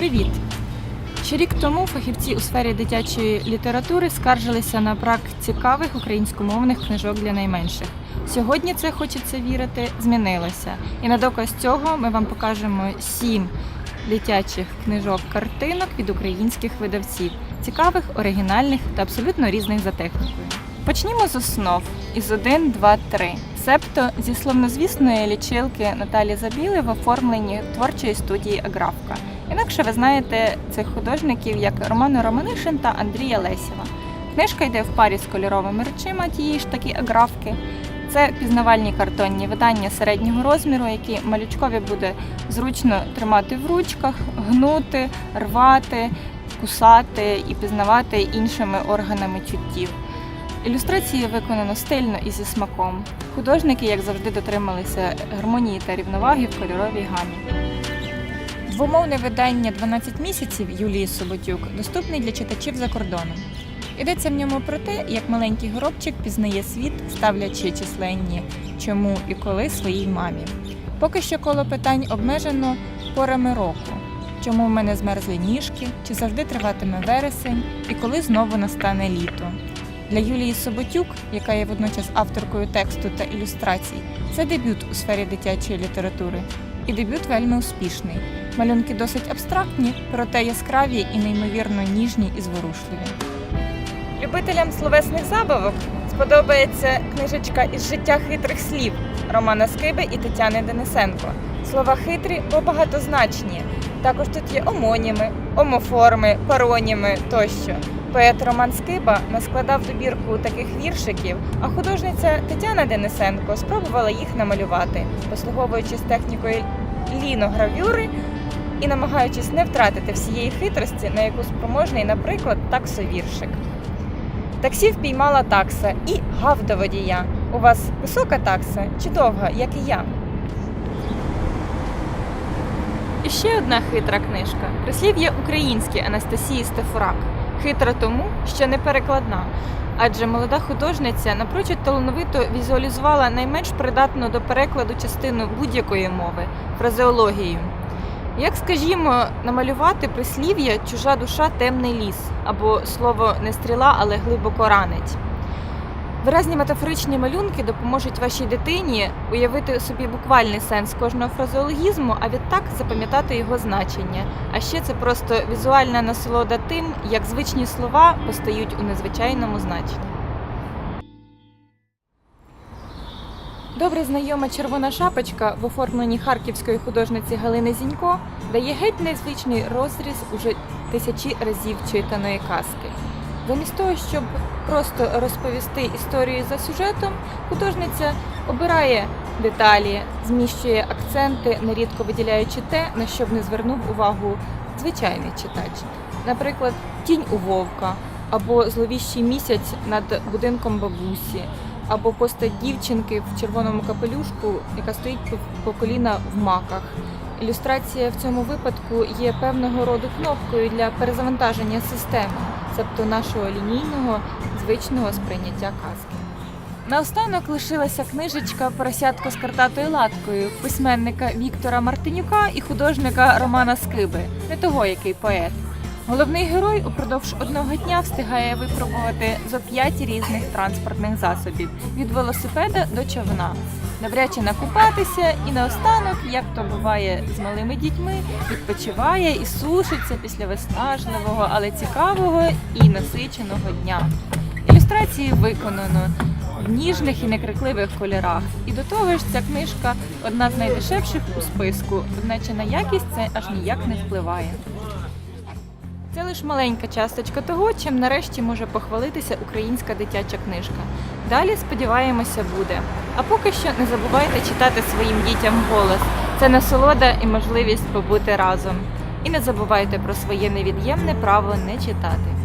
Привіт! Ще рік тому фахівці у сфері дитячої літератури скаржилися на брак цікавих українськомовних книжок для найменших. Сьогодні це хочеться вірити змінилося. І на доказ цього ми вам покажемо сім дитячих книжок картинок від українських видавців, цікавих, оригінальних та абсолютно різних за технікою. Почнімо з основ із 1, 2, 3. Себто зі словнозвісної лічилки Наталі Забіли в оформленні творчої студії Аграфка. Інакше ви знаєте цих художників як Романа Романишин та Андрія Лесєва. Книжка йде в парі з кольоровими речима тієї ж таки аграфки. Це пізнавальні картонні видання середнього розміру, які малючкові буде зручно тримати в ручках, гнути, рвати, кусати і пізнавати іншими органами чуттів. Ілюстрації виконано стильно і зі смаком. Художники, як завжди, дотрималися гармонії та рівноваги в кольоровій гамі. Двомовне видання «12 місяців Юлії Соботюк доступний для читачів за кордоном. Йдеться в ньому про те, як маленький горобчик пізнає світ, ставлячи численні чому і коли своїй мамі. Поки що коло питань обмежено порами року. Чому в мене змерзли ніжки, чи завжди триватиме вересень, і коли знову настане літо. Для Юлії Соботюк, яка є водночас авторкою тексту та ілюстрацій, це дебют у сфері дитячої літератури. І дебют вельми успішний. Малюнки досить абстрактні, проте яскраві і неймовірно ніжні і зворушливі. Любителям словесних забавок сподобається книжечка із життя хитрих слів Романа Скиби і Тетяни Денисенко. Слова хитрі, бо багатозначні. Також тут є омоніми, омоформи, пароніми тощо. Поет Роман Скиба наскладав добірку таких віршиків, а художниця Тетяна Денисенко спробувала їх намалювати, послуговуючись технікою ліногравюри і намагаючись не втратити всієї хитрості, на яку спроможний, наприклад, таксовіршик. Таксі впіймала такса і гав до водія. У вас висока такса чи довга, як і я? І ще одна хитра книжка. Прислів'я українське Анастасії Стефурак. Хитра тому, що не перекладна. Адже молода художниця напрочуд талановито візуалізувала найменш придатну до перекладу частину будь-якої мови фразеологію. Як скажімо, намалювати прислів'я чужа душа темний ліс або слово не стріла, але глибоко ранить. Виразні метафоричні малюнки допоможуть вашій дитині уявити собі буквальний сенс кожного фразеологізму, а відтак запам'ятати його значення. А ще це просто візуальна насолода тим, як звичні слова постають у незвичайному значенні. Добре знайома червона шапочка в оформленні харківської художниці Галини Зінько дає геть незвичний розріз уже тисячі разів читаної казки. Замість того, щоб просто розповісти історію за сюжетом, художниця обирає деталі, зміщує акценти, нерідко виділяючи те, на що б не звернув увагу звичайний читач. Наприклад, тінь у вовка, або зловіщий місяць над будинком бабусі, або постать дівчинки в червоному капелюшку, яка стоїть по- коліна в маках. Ілюстрація в цьому випадку є певного роду кнопкою для перезавантаження системи, тобто нашого лінійного звичного сприйняття казки. Наостанок лишилася книжечка Поросятко з картатою латкою письменника Віктора Мартинюка і художника Романа Скиби, не того, який поет. Головний герой упродовж одного дня встигає випробувати зо п'ять різних транспортних засобів від велосипеда до човна. Навряче накупатися і наостанок, як то буває з малими дітьми, відпочиває і сушиться після виснажливого, але цікавого і насиченого дня. Ілюстрації виконано в ніжних і некрикливих кольорах. І до того ж, ця книжка одна з найдешевших у списку, одначе на якість це аж ніяк не впливає. Це лише маленька часточка того, чим нарешті може похвалитися українська дитяча книжка. Далі, сподіваємося, буде. А поки що не забувайте читати своїм дітям голос. Це насолода і можливість побути разом. І не забувайте про своє невід'ємне право не читати.